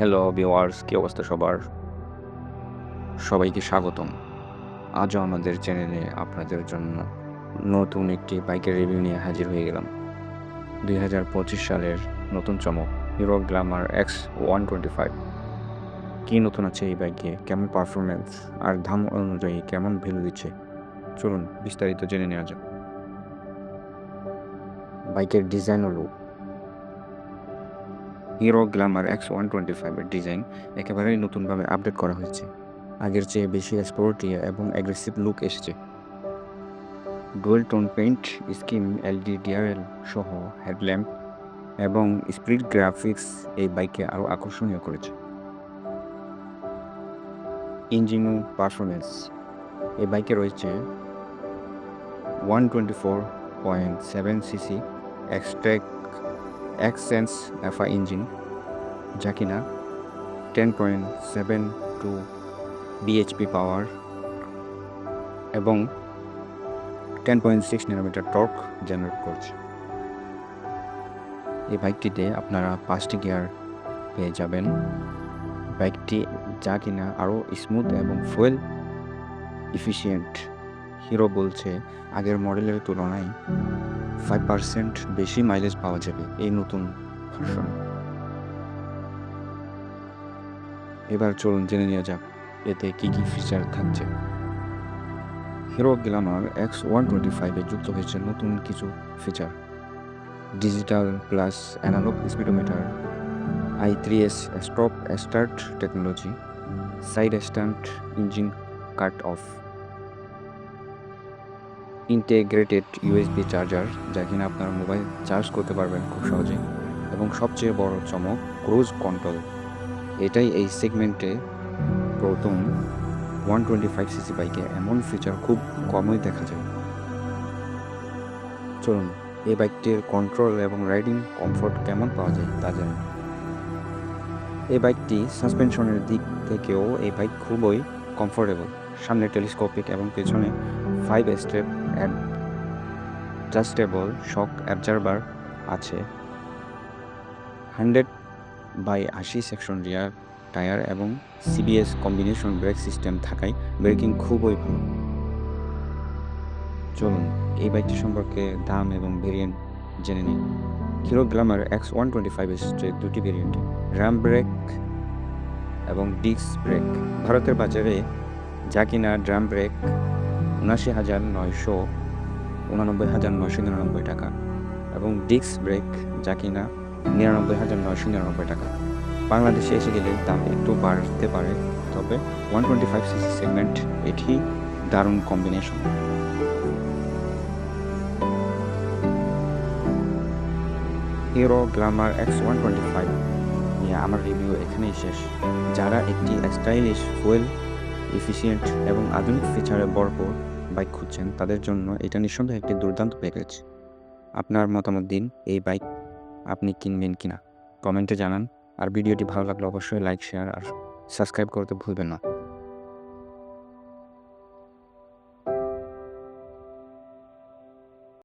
Hello viewers কী অবস্থা সবার? সবাইকে স্বাগতম। আজও আমাদের চ্যানেলে আপনাদের জন্য নতুন একটি বাইকের রিভিউ নিয়ে হাজির হয়ে গেলাম। দুই হাজার পঁচিশ সালের নতুন চমক Hero Glamour X one twenty five কী নতুন আছে এই বাইকে? কেমন পারফরমেন্স আর দাম অনুযায়ী কেমন ভ্যালু দিচ্ছে? চলুন বিস্তারিত জেনে নেওয়া যাক। বাইকের ডিজাইন ও look Hero Glamour X one twenty ফাইভের ডিজাইন একেবারেই নতুনভাবে আপডেট করা হয়েছে। আগের চেয়ে বেশি স্পোর্টি এবং অ্যাগ্রেসিভ লুক এসেছে। Dual tone paint scheme LED DRL সহ হেডল্যাম্প এবং স্প্রিড গ্রাফিক্স এই বাইককে আরও আকর্ষণীয় করেছে। ইঞ্জিন পারফরমেন্স এই বাইকে রয়েছে one twenty four point seven cc এক্সট্রেক এক্সেন্স এফা ইঞ্জিন যা কিনা ten point seven two BHP power এবং টেন পয়েন্ট সিক্স নিলোমিটার টর্ক জেনারেট করছে। এই বাইকটিতে আপনারা পাঁচটি গিয়ার পেয়ে যাবেন। বাইকটি যা কিনা আরও স্মুথ এবং ফুয়েল ইফিসিয়েন্ট হিরো বলছে। আগের মডেলের তুলনায় ফাইভ পার্সেন্ট বেশি মাইলেজ পাওয়া যাবে এই নতুন ভার্সন এবার চলুন জেনে নেওয়া যাক, এতে কী কী ফিচার থাকছে। Hero Glamour X one twenty ফাইভে যুক্ত হয়েছে নতুন কিছু feature digital plus analogue speedometer I three S stop start technology side stand engine cut off integrated USB charger যা কিনা আপনার মোবাইল চার্জ করতে পারবেন খুব সহজে এবং সবচেয়ে বড় চমক ক্রুজ কন্ট্রোল এটাই এই সেগমেন্টে প্রথম ওয়ান টোয়েন্টি ফাইভ সিসি বাইকে এমন ফিচার খুব কমই দেখা যায়। চলুন, এই বাইকটির কন্ট্রোল এবং রাইডিং কমফোর্ট কেমন পাওয়া যায় তা জানেন এই বাইকটি সাসপেনশনের দিক থেকেও এই বাইক খুবই কমফোর্টেবল সামনে টেলিস্কোপিক এবং পেছনে five step adjustable shock absorber আছে। হান্ড্রেড বাই আশি সেকশন রিয়ার টায়ার এবং সিবিএস কম্বিনেশন ব্রেক সিস্টেম থাকায় ব্রেকিং খুবই ভালো। চলুন, এই বাইকটি সম্পর্কে দাম এবং ভেরিয়েন্ট জেনে নিই। Hero Glamour X one twenty five এসেছে দুটি ভেরিয়েন্টে র্যাম ব্রেক এবং ডিস্ক ব্রেক ভারতের বাজারে যা কিনা ড্রাম ব্রেক উনাশি হাজার নয়শো উনানব্বই হাজার নয়শো নিরানব্বই টাকা এবং ডিস্ক ব্রেক যা কিনা নিরানব্বই হাজার নয়শো নিরানব্বই টাকা। বাংলাদেশে এসে গেলে দাম একটু বাড়তে পারে, তবে one twenty five cc segment এটি দারুণ combination. Hero Glamour X one twenty five নিয়ে আমার রিভিউ এখানেই শেষ। যারা একটি স্টাইলিশ ফুয়েল, এফিসিয়েন্ট এবং আধুনিক ফিচারে ভরপুর বাইক খুঁজছেন, তাদের জন্য এটা নিঃসন্দেহে একটি দুর্দান্ত প্যাকেজ আপনার মতামত দিন, এই বাইক আপনি কিনবেন কিনা? কমেন্টে জানান। আর ভিডিওটি ভালো লাগলে অবশ্যই লাইক শেয়ার আর সাবস্ক্রাইব করতে ভুলবেন না।